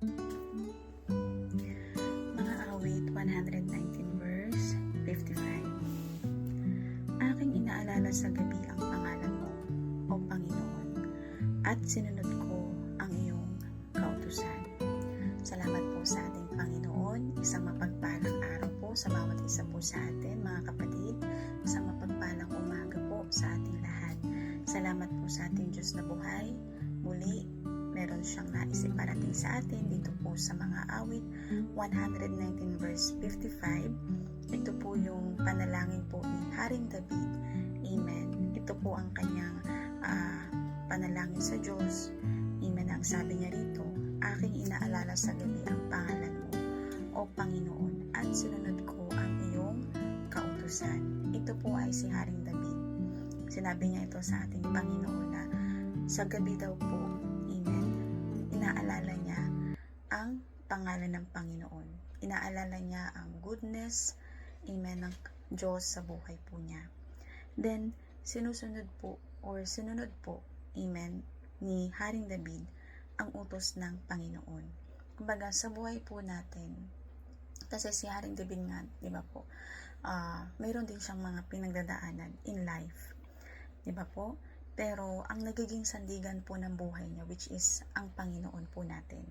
Mga awit 119 verse 55 Aking inaalala sa gabi ang pangalan mo, O Panginoon, at sinunod ko ang iyong kautusan. Salamat po sa ating Panginoon. Isang mapagpalang araw po sa bawat isa po sa atin, mga kapatid. Isang mapagpalang umaga po sa ating lahat. Salamat po sa ating Diyos na buhay. Meron siyang nais iparating sa atin dito po sa mga awit 119 verse 55. Ito po yung panalangin po ni Haring David. Amen. Ito po ang kanyang ah, panalangin sa Diyos. Amen. Ang sabi niya rito, aking inaalala sa gabi ang pangalan mo, O Panginoon, at sinunod ko ang iyong kautusan. Ito po ay si Haring David. Sinabi niya ito sa ating Panginoon na sa gabi daw po, inaalala niya ang pangalan ng Panginoon. Inaalala niya ang goodness, Amen, ng Diyos sa buhay po niya. Then, sinusunod po or sinunod po, Amen, ni Haring David ang utos ng Panginoon. Kumbaga, sa buhay po natin, kasi si Haring David nga, di ba po, ah mayroon din siyang mga pinagdadaanan in life. Di ba po? Pero ang nagiging sandigan po ng buhay niya, which is ang Panginoon po natin.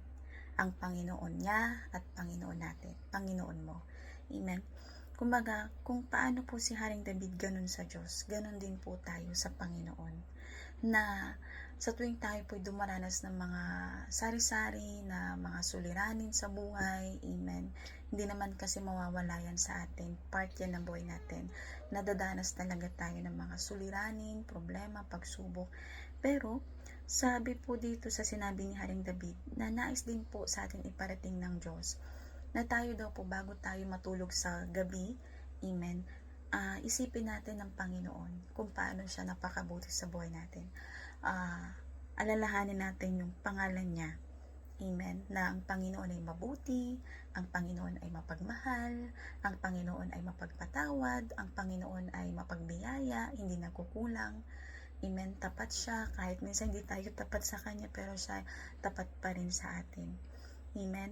Ang Panginoon niya at Panginoon natin. Panginoon mo. Amen. Kumbaga, kung paano po si Haring David ganun sa Diyos, ganun din po tayo sa Panginoon. Na sa tuwing tayo po dumaranas ng mga sari-sari na mga suliranin sa buhay, amen. Hindi naman kasi mawawala yan sa atin. Part yan ng buhay natin. Nadadanas talaga tayo ng mga suliranin, problema, pagsubok. Pero, sabi po dito sa sinabi ni Haring David, na nais din po sa atin iparating ng Diyos, na tayo daw po bago tayo matulog sa gabi, amen, ah, isipin natin ng Panginoon kung paano siya napakabuti sa buhay natin. Ah, alalahanin natin yung pangalan niya. Amen. Na ang Panginoon ay mabuti, ang Panginoon ay mapagmahal, ang Panginoon ay mapagpatawad, ang Panginoon ay mapagbiyaya, hindi nagkukulang. Amen. Tapat siya, kahit minsan hindi tayo tapat sa Kanya, pero siya tapat pa rin sa atin. Amen.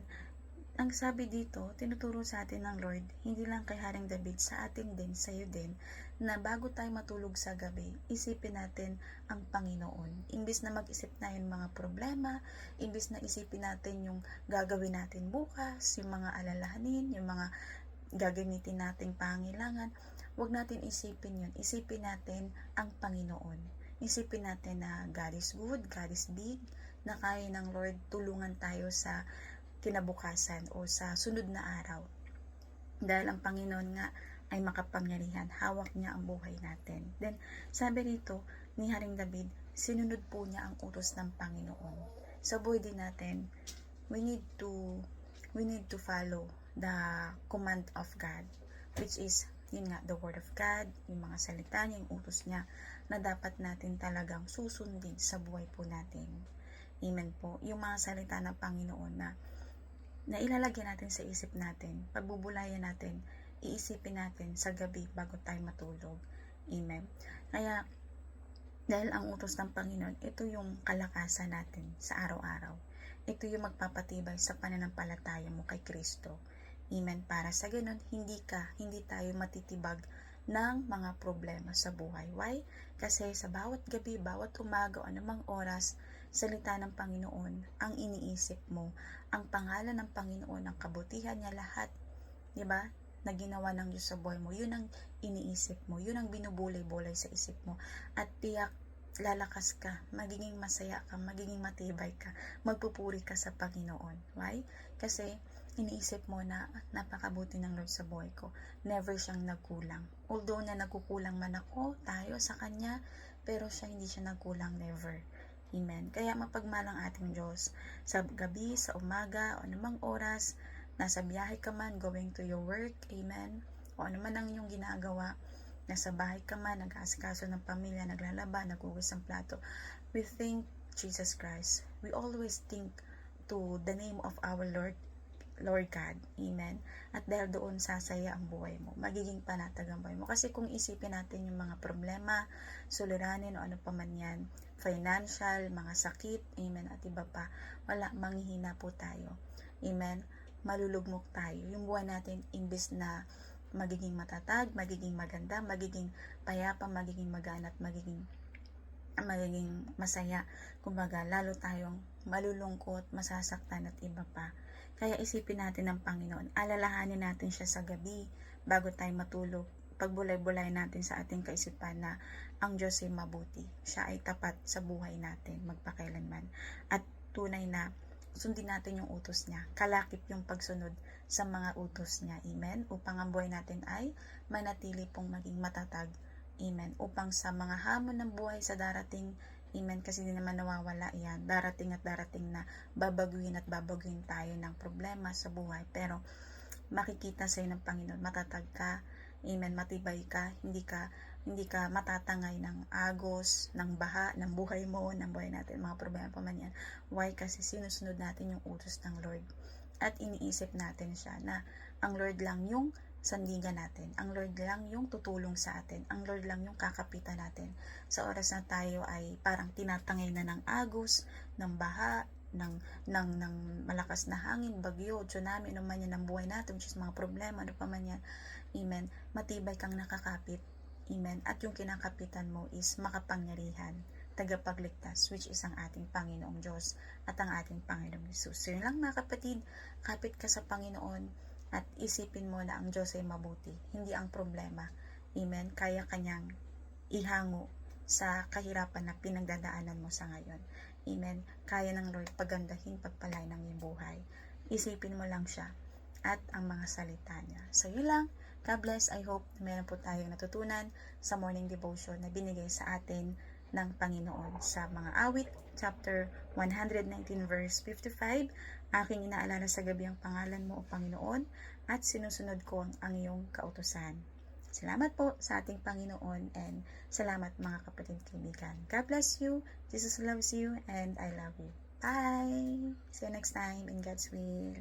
Ang sabi dito, tinuturo sa atin ng Lord, hindi lang kay Haring David, sa atin din, sa iyo din, na bago tayo matulog sa gabi, isipin natin ang Panginoon. Imbis na mag-isip na yung mga problema, imbis na isipin natin yung gagawin natin bukas, yung mga alalahanin, yung mga gagamitin nating pangailangan, huwag natin isipin yun. Isipin natin ang Panginoon. Isipin natin na God is good, God is big, na kaya ng Lord tulungan tayo sa kinabukasan o sa sunod na araw. Dahil ang Panginoon nga ay makapangyarihan, hawak niya ang buhay natin. Then, sabi rito ni Haring David, sinunod po niya ang utos ng Panginoon. Sa buhay din natin, we need to we need to follow the command of God, which is yun nga, the word of God, yung mga salita niya, yung utos niya, na dapat natin talagang susundin sa buhay po natin. Amen po. Yung mga salita ng Panginoon na na ilalagyan natin sa isip natin, pagbubulayan natin, iisipin natin sa gabi bago tayo matulog. Amen. Kaya, dahil ang utos ng Panginoon, ito yung kalakasan natin sa araw-araw. Ito yung magpapatibay sa pananampalataya mo kay Kristo. Amen. Para sa ganun, hindi ka, hindi tayo matitibag ng mga problema sa buhay. Why? Kasi sa bawat gabi, bawat umaga o anumang oras, salita ng Panginoon ang iniisip mo. Ang pangalan ng Panginoon, ang kabutihan niya lahat, di ba? Na ginawa ng Diyos sa buhay mo. Yun ang iniisip mo. Yun ang binubulay-bulay sa isip mo. At tiyak, lalakas ka, magiging masaya ka, magiging matibay ka, magpupuri ka sa Panginoon. Why? Kasi iniisip mo na "Ah, napakabuti ng Lord sa buhay ko. Never siyang nagkulang. Although na nagkukulang man ako, tayo sa Kanya, pero siya hindi siya nagkulang never. Amen. Kaya mapagmalang ating Diyos sa gabi, sa umaga, o anumang oras, nasa biyahe ka man, going to your work, amen, o ano man ang iyong ginagawa, nasa bahay ka man, nag-aasikaso ng pamilya, naglalaba, nagugas ng plato, we think Jesus Christ. We always think to the name of our Lord Lord God. Amen. At dahil doon sasaya ang buhay mo. Magiging panatag ang buhay mo. Kasi kung isipin natin yung mga problema, suliranin o ano pa man yan, financial, mga sakit, amen, at iba pa. Wala, manghihina po tayo. Amen. Malulugmok tayo. Yung buhay natin, imbes na magiging matatag, magiging maganda, magiging payapa, magiging magana, at magiging magiging masaya. Kumbaga, lalo tayong malulungkot, masasaktan at iba pa. Kaya isipin natin ng Panginoon. Alalahanin natin siya sa gabi bago tayo matulog. Pagbulay-bulay natin sa ating kaisipan na ang Diyos ay mabuti. Siya ay tapat sa buhay natin magpakailanman. At tunay na sundin natin yung utos niya. Kalakip yung pagsunod sa mga utos niya. Amen. Upang ang buhay natin ay manatili pong maging matatag. Amen. Upang sa mga hamon ng buhay sa darating, Amen. Kasi di naman nawawala yan. Darating at darating na babaguhin at babaguhin tayo ng problema sa buhay. Pero makikita sa ng Panginoon, matatag ka, Amen, matibay ka, hindi ka hindi ka matatangay ng agos, ng baha, ng buhay mo, ng buhay natin, mga problema pa man yan. Why? Kasi sinusunod natin yung utos ng Lord. At iniisip natin siya na ang Lord lang yung sandigan natin. Ang Lord lang yung tutulong sa atin. Ang Lord lang yung kakapitan natin. Sa oras na tayo ay parang tinatangay na ng agos, ng baha, ng, ng, ng malakas na hangin, bagyo, tsunami, ano man yan ang buhay natin, which is mga problema, ano pa man yan. Amen. Matibay kang nakakapit. Amen. At yung kinakapitan mo is makapangyarihan, tagapagligtas, which is ang ating Panginoong Diyos at ang ating Panginoong Jesus. So yun lang mga kapatid, kapit ka sa Panginoon at isipin mo na ang Diyos ay mabuti, hindi ang problema. Amen. Kaya kanyang ihango sa kahirapan na pinagdadaanan mo sa ngayon. Amen. Kaya ng Lord pagandahin, pagpalay ng iyong buhay. Isipin mo lang siya at ang mga salita niya. So, yun lang. God bless. I hope na meron po tayong natutunan sa morning devotion na binigay sa atin ng Panginoon sa mga awit, chapter 119 verse 55. Aking inaalala sa gabi ang pangalan mo o Panginoon at sinusunod ko ang, ang iyong kautusan. Salamat po sa ating Panginoon and salamat mga kapatid kaibigan. God bless you. Jesus loves you and I love you. Bye! See you next time in God's will.